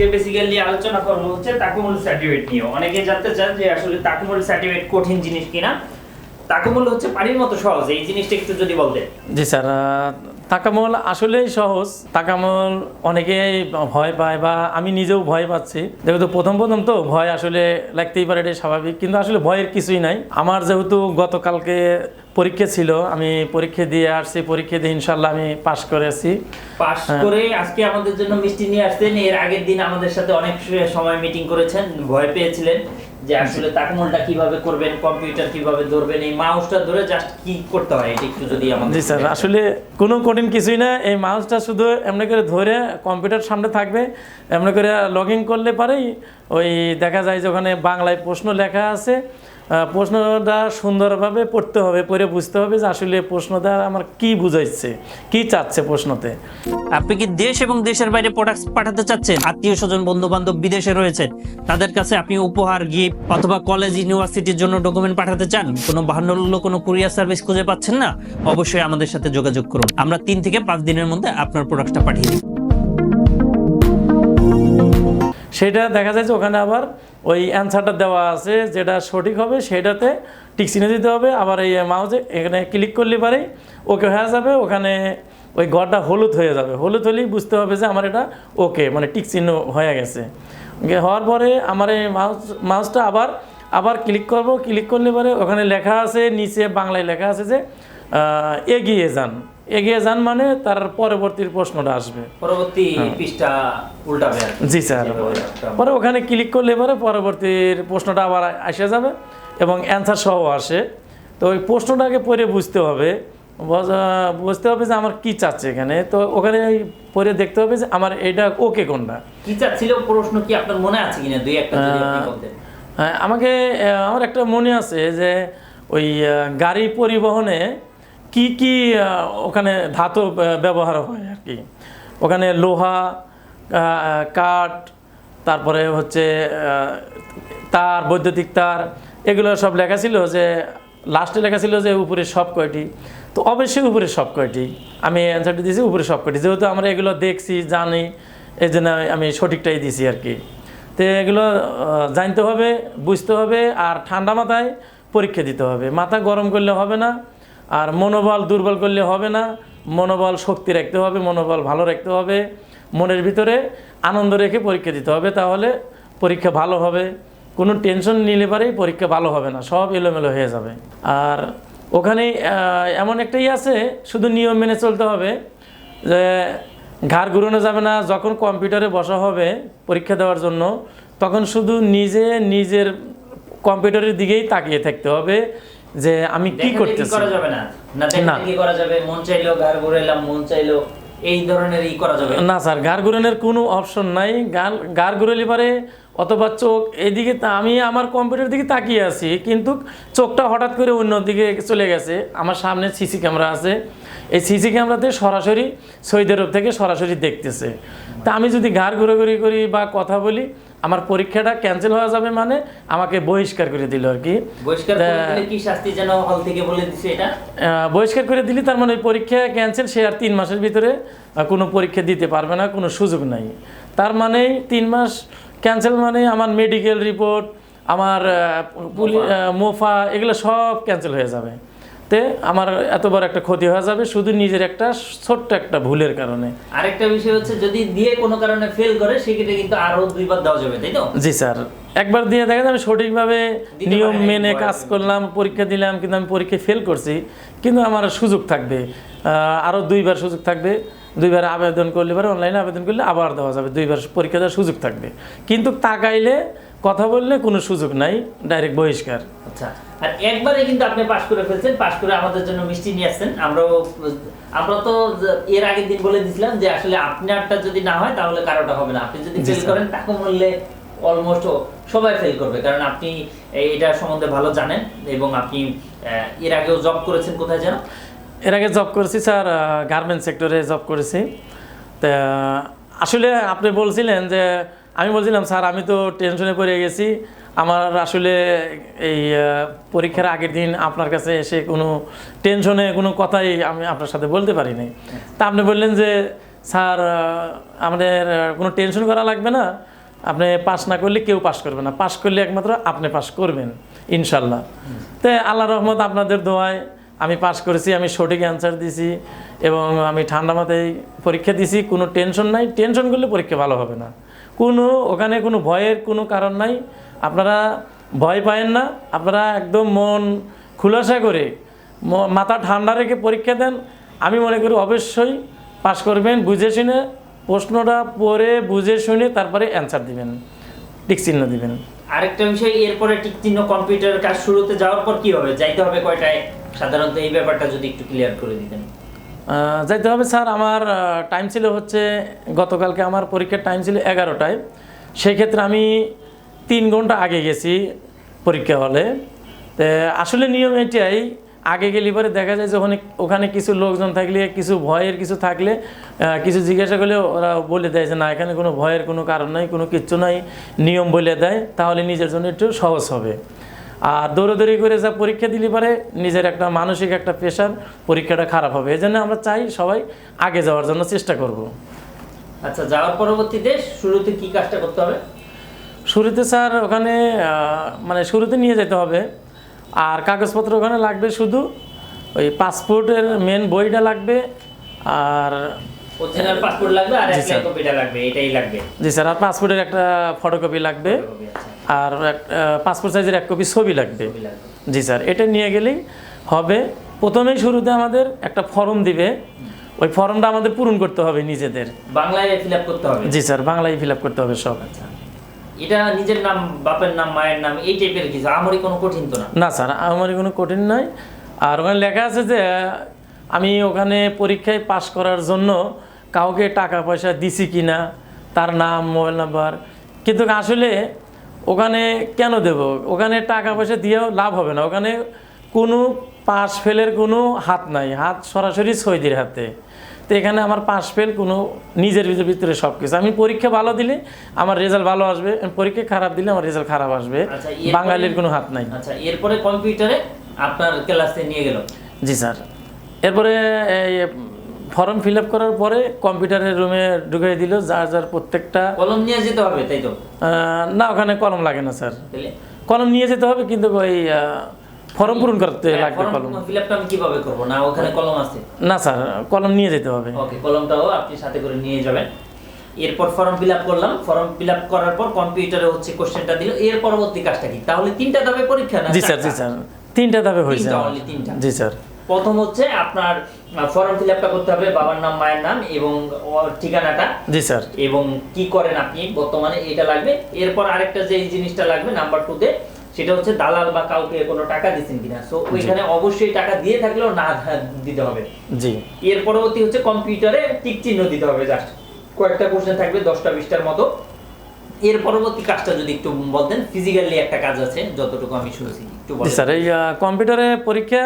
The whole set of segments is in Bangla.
আজকে বেসিক্যালি আলোচনা করব হচ্ছে তাকুমুল সার্টিফিকেট নিয়ে অনেকে জানতে চান যে আসলে তাকুমুল সার্টিফিকেট কঠিন জিনিস কিনা? তাকুমুল হচ্ছে পানির মতো সহজ, এই জিনিসটা একটু যদি বলতেন। জি স্যার তাকামল আসলেই সহজ। তাকামল অনেকেই ভয় পায় বা আমি নিজেও ভয় পাচ্ছি। যেহেতু প্রথম প্রথম তো ভয় আসলে লাগতেই পারে এটা স্বাভাবিক। কিন্তু আসলে ভয়ের কিছুই নাই। আমার যেহেতু গতকালকে পরীক্ষা ছিল আমি পরীক্ষা দিয়ে আসছি পরীক্ষা দিয়ে ইনশাল্লাহ আমি পাশ করেছি পাশ করে আজকে আমাদের জন্য মিষ্টি নিয়ে আসতেন এর আগের দিন আমাদের সাথে অনেক সময় মিটিং করেছেন ভয় পেয়েছিলেন। যে আসলে তাকমলটা কীভাবে করবেন কম্পিউটার কীভাবে ধরবেন এই মাউসটা ধরে জাস্ট কি করতে হয় এটা একটু যদি আমাদের জি স্যার আসলে কোনো কঠিন কিছুই না এই মাউসটা শুধু এমনি করে ধরে কম্পিউটার সামনে থাকবে এমনি করে লগ ইন করলে পারেই ওই দেখা যায় যে ওখানে বাংলায় প্রশ্ন লেখা আছে প্রশ্নটা সুন্দরভাবে পড়তে হবে, পড়ে বুঝতে হবে যে আসলে প্রশ্নটা আমার কি বুঝাইছে, কি চাচ্ছে প্রশ্নতে। আপনি কি দেশ এবং দেশের বাইরে প্রোডাক্ট পাঠাতে চাচ্ছেন? আত্মীয় স্বজন বন্ধু বান্ধব বিদেশে রয়েছেন, তাদের কাছে আপনি উপহার গিফট অথবা কলেজ ইউনিভার্সিটির জন্য ডকুমেন্ট পাঠাতে চান? কোনো বাহান্ন কোনো কুরিয়ার সার্ভিস খুঁজে পাচ্ছেন না? অবশ্যই আমাদের সাথে যোগাযোগ করুন। আমরা তিন থেকে পাঁচ দিনের মধ্যে আপনার প্রোডাক্টটা পাঠিয়ে দিই। সেটা দেখা যায় যে ওখানে আবার ওই অ্যান্সারটা দেওয়া আছে যেটা সঠিক হবে, সেটাতে টিক চিহ্ন দিতে হবে। আবার এই মাউজে এখানে ক্লিক করলে পারেই ওকে হয়ে যাবে। ওখানে ওই ঘরটা হলুদ হয়ে যাবে। হলুদ হলেই বুঝতে হবে যে আমার এটা ওকে মানে টিক চিহ্ন হয়ে গেছে। হওয়ার পরে আমার এই মাউস মাউসটা আবার আবার ক্লিক করব। ক্লিক করলে পরে ওখানে লেখা আছে, নিচে বাংলায় লেখা আছে যে এগিয়ে যান। এগিয়ে যান মানে তার পরবর্তী প্রশ্নটা আসবে। পরবর্তী পৃষ্ঠা উল্টাবে জি স্যার। পরে ওখানে ক্লিক করলে পরে পরবর্তীর প্রশ্নটা আবার আসে যাবে এবং অ্যান্সার সহ আসে। তো ওই প্রশ্নটাকে পড়ে বুঝতে হবে। বুঝতে হবে যে আমার কি চাচ্ছে এখানে। তো ওখানে পরে দেখতে হবে যে আমার এটা ওকে কোনটা। কি চাচ্ছিল প্রশ্ন কি আপনার মনে আছে কিনা? দুই একটা বলতেন। হ্যাঁ, আমাকে আমার একটা মনে আছে যে ওই গাড়ি পরিবহনে কি কি ওখানে ধাতু ব্যবহার হয় আর কি? ওখানে লোহা কাঠ, তারপরে হচ্ছে তার, বৈদ্যুতিক তার, এগুলো সব লেখা ছিল যে লাস্টে লেখা ছিল যে, উপরে সব কয়টি? তো অবশ্যই উপরে সব কয়টি? আমি অ্যান্সারটি দিয়েছি, উপরে সব কয়টি। যেহেতু আমরা এগুলো দেখছি, জানি এই জন্য আমি সঠিকটাই দিছি আর কি। তো এগুলো জানতে হবে, বুঝতে হবে, আর ঠান্ডা মাথায় পরীক্ষা দিতে হবে। মাথা গরম করলে হবে না আর মনোবল দুর্বল করলে হবে না, মনোবল শক্তি রাখতে হবে, মনোবল ভালো রাখতে হবে, মনের ভিতরে আনন্দ রেখে পরীক্ষা দিতে হবে, তাহলে পরীক্ষা ভালো হবে। কোনো টেনশন নিলে পারেই পরীক্ষা ভালো হবে না, সব এলোমেলো হয়ে যাবে। আর ওখানে এমন একটাই আছে, শুধু নিয়ম মেনে চলতে হবে, যে ঘাড় ঘুরানো যাবে না, যখন কম্পিউটারে বসা হবে পরীক্ষা দেওয়ার জন্য, তখন শুধু নিজে নিজের কম্পিউটারের দিকেই তাকিয়ে থাকতে হবে যে আমি কি করতে করতেছি? করা যাবে না। না না। কি করা যাবে। মন চাইলো গার ঘুরাইলাম মন চাইলো এই ধরনের ই করা যাবে। না স্যার গার ঘুরানোর কোনো অপশন নাই। গার গার ঘুরাইলে পারে অথবা চোখ এদিকে আমি আমার কম্পিউটার দিকে তাকিয়ে আছি কিন্তু চোখটা হঠাৎ করে অন্য দিকে চলে গেছে। আমার সামনে সিসি ক্যামেরা আছে। এই সিসি ক্যামেরাতে সরাসরি সৌদি আরব থেকে সরাসরি দেখতেছে। তা আমি যদি ঘাড় ঘুরাঘুরি করি বা কথা বলি আমার পরীক্ষাটা ক্যান্সেল হয়ে যাবে মানে আমাকে বহিষ্কার করে দিল আর কি। বহিষ্কার করে দিলে তার মানে ওই পরীক্ষা ক্যান্সেল সে আর তিন মাসের ভিতরে কোনো পরীক্ষা দিতে পারবে না কোনো সুযোগ নাই। তার মানে তিন মাস ক্যান্সেল মানে আমার মেডিকেল রিপোর্ট আমার মোফা। এগুলো সব ক্যান্সেল হয়ে যাবে। তে আমার এত বড় একটা ক্ষতি হয়ে যাবে শুধু নিজের একটা ছোট্ট একটা ভুলের কারণে। আরেকটা বিষয় হচ্ছে যদি দিয়ে কোনো কারণে ফেল করে সেক্ষেত্রে কিন্তু আরও দুইবার দেওয়া যাবে তাই তো? জি স্যার একবার দিয়ে দেখা যায় আমি সঠিকভাবে নিয়ম মেনে কাজ করলাম পরীক্ষা দিলাম কিন্তু আমি পরীক্ষায় ফেল করছি কিন্তু আমার সুযোগ থাকবে। আরও দুইবার সুযোগ থাকবে। দুইবার আবেদন করলে পরে অনলাইনে আবেদন করলে আবার দেওয়া যাবে। দুইবার পরীক্ষা দেওয়ার সুযোগ থাকবে। কিন্তু তাকাইলে কথা বললে কোনো সুযোগ নাই ডাইরেক্ট বহিষ্কার। আচ্ছা। আর একবারে কিন্তু আপনি পাশ করে ফেলছেন পাশ করে আমাদের জন্য মিষ্টি নিয়ে আসছেন। আমরাও আমরা তো এর আগের দিন বলে দিছিলাম যে আসলে আপনারটা যদি না হয় তাহলে কারোটা হবে না। আপনি যদি ফেল করেন তাকে বললে অলমোস্ট সবাই ফেল করবে। কারণ আপনি এটা সম্বন্ধে ভালো জানেন এবং আপনি এর আগেও জব করেছেন কোথায় যেন? এর আগে জব করেছি স্যার গার্মেন্টস সেক্টরে জব করেছি। তা, আসলে আপনি বলছিলেন যে, আমি বলছিলাম, স্যার, আমি তো টেনশনে পড়ে গেছি। আমার আসলে এই পরীক্ষার আগের দিন আপনার কাছে এসে কোনো টেনশনে কোনো কথাই আমি আপনার সাথে বলতে পারি নাই তা আপনি বললেন যে, স্যার আমাদের কোনো টেনশন করা লাগবে না। আপনি পাস না করলে কেউ পাস করবে না। পাস করলে একমাত্র আপনি পাস করবেন, ইনশাল্লাহ। তো আল্লাহ রহমত আপনাদের দোয়ায় আমি পাস করেছি, আমি সঠিক অ্যান্সার দিছি এবং আমি ঠান্ডা মাথায় পরীক্ষা দিছি, কোনো টেনশন নাই। টেনশন করলে পরীক্ষা ভালো হবে না। কোনো, ওখানে কোনো ভয়ের কোনো কারণ নাই। আপনারা ভয় পায়েন না। আপনারা একদম মন খুলাসা করে মাথা ঠান্ডা রেখে পরীক্ষা দেন। আমি মনে করি অবশ্যই পাস করবেন, বুঝে শুনে প্রশ্নটা পড়ে বুঝে শুনে তারপরে অ্যান্সার দিবেন। টিক চিহ্ন দিবেন। আরেকটা বিষয়, এরপরে টিক চিহ্ন কম্পিউটারের কাজ শুরুতে যাওয়ার পর কি হবে? যাইতে হবে কয়টায়? সাধারণত এই ব্যাপারটা যদি একটু ক্লিয়ার করে দিতেন। যাইতে হবে স্যার, আমার টাইম ছিল হচ্ছে গতকালকে আমার পরীক্ষার টাইম ছিল এগারোটায়। সেই ক্ষেত্রে আমি তিন ঘণ্টা আগে গেছি পরীক্ষা হলে। আসলে নিয়ম এটাই আগে গেলে পরে দেখা যায় যে ওখানে ওখানে কিছু লোকজন থাকলে কিছু ভয়ের কিছু থাকলে কিছু জিজ্ঞাসা করলে ওরা বলে দেয় যে না এখানে কোনো ভয়ের কোনো কারণ নাই কোনো কিচ্ছু নাই নিয়ম বলে দেয় তাহলে নিজের জন্য একটু সহজ হবে। আর দৌড়াদৌড়ি করে যা পরীক্ষা দিলে পারে নিজের একটা মানসিক একটা প্রেশার পরীক্ষাটা খারাপ হবে। এই জন্য আমরা চাই সবাই আগে যাওয়ার জন্য চেষ্টা করব। আচ্ছা যাওয়ার পরবর্তীতে শুরুতে কি কাজটা করতে হবে? শুরুতে স্যার ওখানে মানে শুরুতে নিয়ে যেতে হবে। আর কাগজপত্র ওখানে লাগবে শুধু ওই পাসপোর্টের মেন বইটা লাগবে আর অরিজিনাল পাসপোর্ট লাগবে আর অ্যাপ্লাই স্যার। কপিটা লাগবে এটাই লাগবে। জি স্যার আর পাসপোর্টের একটা ফটোকপি লাগবে আছে আর পাসপোর্ট সাইজের এক কপি ছবি লাগবে। জি স্যার এটা নিয়ে গেলেই হবে। প্রথমেই শুরুতে আমাদের একটা ফর্ম দিবে। ওই ফর্মটা আমাদের পূরণ করতে হবে নিজেদের। বাংলায় ফিল করতে হবে। জি স্যার বাংলায় ফিল আপ করতে হবে সব। আচ্ছা। এটা নিজের নাম, বাপের নাম, মায়ের নাম, এই টাইপের কিছু। আমারই কোনো কঠিন তো না। না স্যার আমার কোনো কঠিন নয় আর ওখানে লেখা আছে যে, আমি ওখানে পরীক্ষায় পাশ করার জন্য কাউকে টাকা পয়সা দিছি কি না তার নাম, মোবাইল নাম্বার। কিন্তু আসলে ওখানে কেন দেব? ওখানে টাকা পয়সা দিয়েও লাভ হবে না। ওখানে কোনো পাশ ফেলের কোনো হাত নাই। হাত সরাসরি সৈদির হাতে। তো এখানে আমার পাশ ফেল কোনো নিজের ভিতরে ভিতরে সব কিছু আমি পরীক্ষা ভালো দিলে আমার রেজাল্ট ভালো আসবে পরীক্ষা খারাপ দিলে আমার রেজাল্ট খারাপ আসবে। আচ্ছা, বাঙালির কোনো হাত নাই। আচ্ছা এরপরে কম্পিউটারে আপনার ক্লাসে নিয়ে গেল। জি স্যার। এরপরে এই ফর্ম ফিল আপ করার পরে কম্পিউটারের রুমে ঢুকিয়ে দিল যার যার প্রত্যেকটা কলম নিয়ে যেতে হবে তাই তো? না ওখানে কলম লাগে না স্যার। কলম নিয়ে যেতে হবে কিন্তু ওই ফর্ম পূরণ করতে লাগবে কলম। ফিল আপটা আমি কীভাবে করব? না ওখানে কলম আছে? না স্যার কলম নিয়ে যেতে হবে। ওকে কলমটাও আপনি সাথে করে নিয়ে যাবেন। এরপর ফর্ম ফিল আপ করলাম। ফর্ম ফিল আপ করার পর কম্পিউটারে হচ্ছে কোশ্চেনটা দিল। এর পরবর্তী কাজটা কি? তাহলে তিনটা ধাপে পরীক্ষা না? জি স্যার জি স্যার। তিনটা ধাপে হয়েছে তিনটা, তিনটা। জি স্যার। প্রথম হচ্ছে আপনার ফর্ম ফিল আপটা করতে হবে। বাবার নাম মায়ের নাম এবং ঠিকানাটা। জি স্যার। এবং কি করেন আপনি? বর্তমানে এটা লাগবে। এরপর আরেকটা যে জিনিসটা লাগবে নাম্বার টু তে সেটা হচ্ছে দালাল বা কাউকে কোনো টাকা দিচ্ছেন কিনা। সো ওইখানে অবশ্যই টাকা দিয়ে থাকলেও না দিতে হবে। জি। এর পরবর্তী হচ্ছে কম্পিউটারে টিক চিহ্ন দিতে হবে জাস্ট কয়েকটা কোশ্চেন থাকবে দশটা বিশটার মতো। এর পরবর্তী কাজটা যদি একটু বলতেন ফিজিক্যালি একটা কাজ আছে যতটুকু আমি শুনেছি একটু স্যার এই কম্পিউটারে পরীক্ষা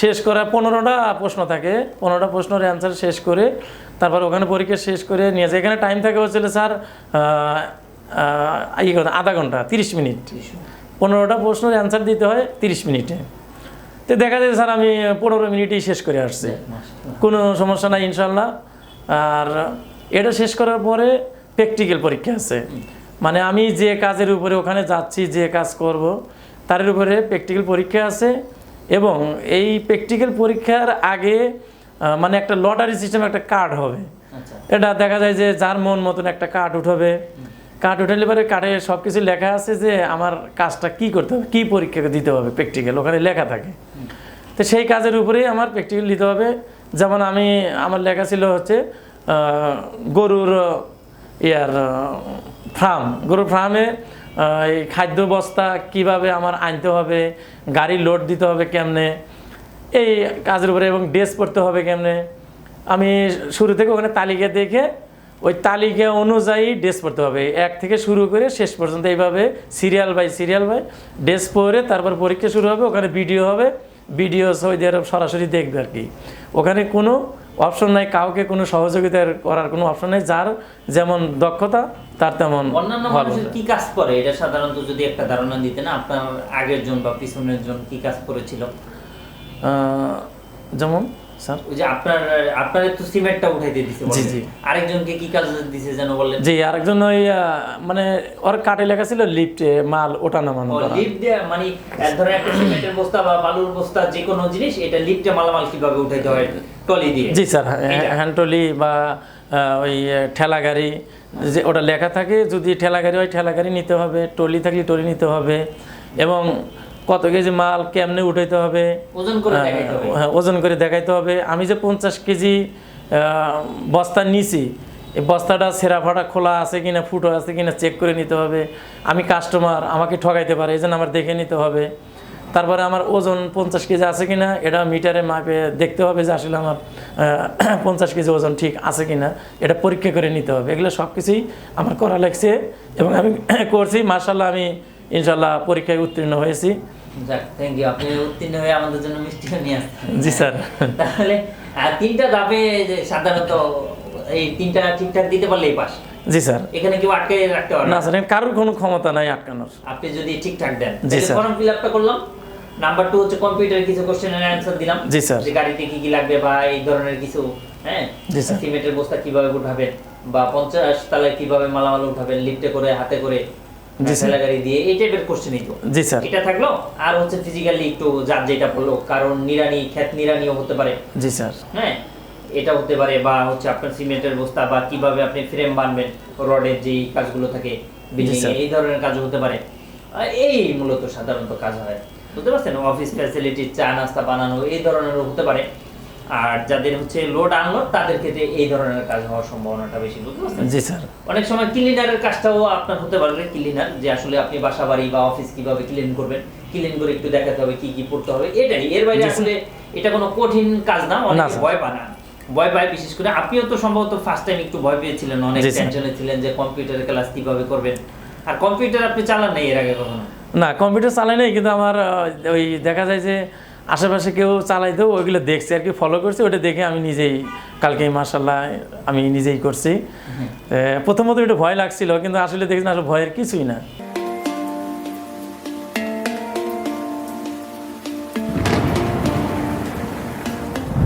শেষ করা পনেরোটা প্রশ্ন থাকে। পনেরোটা প্রশ্নের অ্যান্সার শেষ করে তারপর ওখানে পরীক্ষা শেষ করে নিয়ে যায়। এখানে টাইম থাকে হচ্ছিল স্যার ইয়ে আধা ঘণ্টা তিরিশ মিনিট। পনেরোটা প্রশ্নের অ্যান্সার দিতে হয় তিরিশ মিনিটে। তো দেখা যায় স্যার আমি পনেরো মিনিটেই শেষ করে আসছি। কোনো সমস্যা নাই ইনশাল্লাহ আর এটা শেষ করার পরে প্র্যাকটিক্যাল পরীক্ষা আছে। মানে আমি যে কাজের উপরে ওখানে যাচ্ছি যে কাজ করব তার উপরে প্র্যাকটিক্যাল পরীক্ষা আছে এবং এই প্র্যাকটিক্যাল পরীক্ষার আগে মানে একটা লটারি সিস্টেম একটা কার্ড হবে। আচ্ছা। এটা দেখা যায় যে যার মন মতন একটা কার্ড উঠবে। কার্ড উঠালে পরে কার্ডে সব কিছু লেখা আছে যে আমার কাজটা কি করতে হবে, কী পরীক্ষা দিতে হবে প্র্যাকটিক্যাল ওখানে লেখা থাকে। তো সেই কাজের উপরেই আমার প্র্যাকটিক্যাল দিতে হবে। যেমন আমি, আমার লেখা ছিল হচ্ছে গরুর, ইয়ার, ফার্ম। গরুর ফার্মে এই খাদ্য বস্তা কীভাবে আমার আনতে হবে, গাড়ি লোড দিতে হবে কেমনে, এই কাজের উপরে এবং ড্রেস পরতে হবে কেমনে। আমি শুরু থেকে ওখানে তালিকা দেখে ওই তালিকা অনুযায়ী ড্রেস পরতে হবে। এক থেকে শুরু করে শেষ পর্যন্ত এইভাবে serial by serial by dress পরে তারপর পরীক্ষা শুরু হবে ওখানে ভিডিও হবে। ভিডিও সৌদি আরব সরাসরি দেখবে আর কি। ওখানে কোনো অপশন নাই কাউকে কোনো সহযোগিতা করার কোনো অপশন নেই। যার যেমন দক্ষতা তার তেমন অন্যান্য মানুষের কি কাজ করে? এটা সাধারণত যদি একটা ধারণা দিতেন আপনার আগের জন বা পিছনের জন কি কাজ করেছিল? যেমন স্যার ওই যে আপনার আপনার তো সিমেন্টটা উঠাইতে দিছে জি, জি। আরেকজনকে কি কাজ দিছে যেন বললেন জি আরেকজন ওই মানে ওর কাটে লেখা ছিল লিফটে মাল ওঠা নামানো করা। লিফট দিয়ে মানে একটা সিমেন্টের বস্তা বা বালুর বস্তা যে কোনো জিনিস এটা লিফটে মালামাল কীভাবে উঠাইতে হয় টলি দিয়ে জি স্যার এটা। হ্যান্ডটলি বা ওই আহ, ঠেলা গাড়ি যে ওটা লেখা থাকে যদি ঠেলা গাড়ি হয় ঠেলা গাড়ি নিতে হবে টলি থাকলে টলি নিতে হবে এবং কত কেজি মাল কেমনে উঠাইতে হবে? ওজন করে দেখাইতে হবে। হ্যাঁ, ওজন করে দেখাইতে হবে। আমি যে পঞ্চাশ কেজি বস্তা নিছি এই বস্তাটা সেরা ফাটা খোলা আছে কিনা ফুটো আছে কিনা চেক করে নিতে হবে। আমি কাস্টমার আমাকে ঠকাইতে পারে এই জন্য আমার দেখে নিতে হবে। তারপরে আমার ওজন পঞ্চাশ কেজি আছে কিনা এটা মিটারে মাপে দেখতে হবে যে আসলে আমার পঞ্চাশ কেজি ওজন ঠিক আছে কিনা। এটা পরীক্ষা করে নিতে হবে। এগুলো সব কিছুই আমার করা লাগছে এবং আমি করছি। মার্শাল্লাহ আমি ইনশাল্লাহ পরীক্ষায় উত্তীর্ণ হয়েছি। যাক থ্যাংক ইউ আপনি উত্তীর্ণ হয়ে আমাদের জন্য মিষ্টিও নিয়ে আসছেন। জি স্যার। তাহলে তিনটা ধাপে সাধারণত এই তিনটা ঠিকঠাক দিতে পারলেই পাস। জি স্যার। এখানে কেউ আটকে রাখতে পারবে না। না স্যার কারোর কোনো ক্ষমতা নাই আটকানোর। আপনি যদি ঠিকঠাক দেন। জি, স্যার। ফর্ম ফিল আপটা করলাম। নাম্বার টু হচ্ছে কম্পিউটার কিছু কোশ্চেনের অ্যান্সার দিলাম। জি, স্যার। যে গাড়িতে কি কি লাগবে বা এই ধরনের কিছু হ্যাঁ? জি, স্যার। সিমেন্টের বস্তা কীভাবে উঠাবেন? বা পঞ্চাশ তালায় কীভাবে মালামাল উঠাবেন? লিফটে করে হাতে করে জি, স্যার। দিয়ে এই টাইপের কোশ্চেনই তো। জি স্যার। এটা থাকল? আর হচ্ছে ফিজিক্যালি একটু যার যেটা বলল কারণ নিরানি খ্যাত নিরানিও হতে পারে। জি স্যার। হ্যাঁ? এটা হতে পারে বা হচ্ছে আপনার সিমেন্টের বস্তা বা কীভাবে আপনি ফ্রেম বানবেন রডের যেই কাজগুলো থাকে এই ধরনের কাজ হতে পারে। এই মূলত সাধারণত কাজ হয়। বুঝতে পারছেন? অফিস ফ্যাসিলিটি চা নাস্তা বানানো এই ধরনের হতে পারে। আর যাদের হচ্ছে লোড আনলোড তাদের ক্ষেত্রে এই ধরনের কাজ হওয়ার সম্ভাবনাটা বেশি বুঝতে পারছেন? জি স্যার। অনেক সময় ক্লিনারের কাজটাও আপনার হতে পারে ক্লিনার যে আসলে আপনি বাসা বাড়ি বা অফিস কীভাবে ক্লিন করবেন ক্লিন করে একটু দেখাতে হবে কি কি পড়তে হবে এটাই। এর বাইরে আসলে এটা কোনো কঠিন কাজ না অনেকে। ভয় পায় না। ভয় পায় বিশেষ করে আপনিও তো সম্ভবত ফার্স্ট টাইম একটু ভয় পেয়েছিলেন অনেক টেনশনে ছিলেন যে কম্পিউটারের ক্লাস কীভাবে করবেন। আর কম্পিউটার আপনি চালান নাই এর আগে কখনো? না কম্পিউটার চালাই নাই কিন্তু আমার ওই দেখা যায় যে আশেপাশে কেউ চালাইতো ওইগুলো দেখছি আর কি ফলো করছি ওটা দেখে আমি নিজেই কালকে মার্শাল্লাহ আমি নিজেই করছি। প্রথমত একটু ভয় লাগছিল কিন্তু আসলে দেখছি না আসলে ভয়ের কিছুই না।